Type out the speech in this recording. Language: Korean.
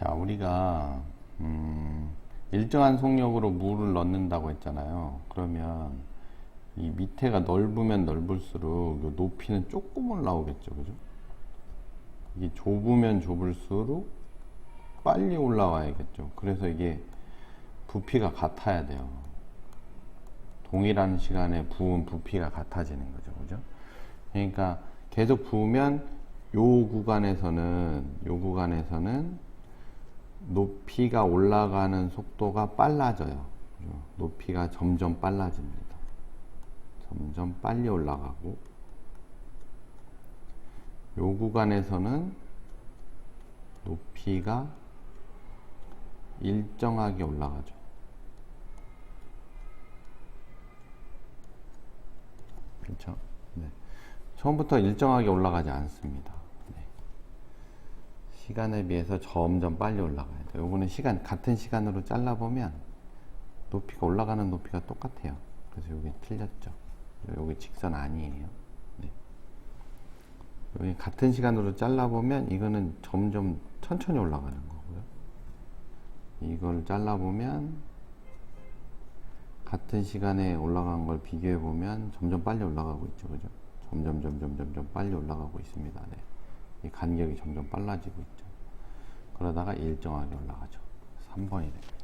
자, 우리가 음, 일정한 속력으로 물을 넣는다고 했잖아요. 그러면 이 밑에가 넓으면 넓을수록 요 높이는 조금 올라오겠죠, 그죠? 이게 좁으면 좁을수록 빨리 올라와야겠죠. 그래서 이게 부피가 같아야 돼요. 동일한 시간에 부은 부피가 같아지는 거죠, 그죠? 그러니까 계속 부으면 요 구간에서는 요 구간에서는 높이가 올라가는 속도가 빨라져요. 높이가 점점 빨라집니다. 점점 빨리 올라가고 요 구간에서는 높이가 일정하게 올라가죠. 그렇죠? 네. 처음부터 일정하게 올라가지 않습니다. 네. 시간에 비해서 점점 빨리 올라가야 돼요. 요거는 시간 같은 시간으로 잘라 보면 높이가 올라가는 높이가 똑같아요. 그래서 여기 틀렸죠. 여기 직선 아니에요. 네. 여기 같은 시간으로 잘라 보면 이거는 점점 천천히 올라가는 거고요. 이걸 잘라 보면 같은 시간에 올라간 걸 비교해 보면 점점 빨리 올라가고 있죠, 그죠? 점점 점점 점점 빨리 올라가고 있습니다. 네. 이 간격이 점점 빨라지고 있죠. 그러다가 일정하게 올라가죠. 3번이 됩니다.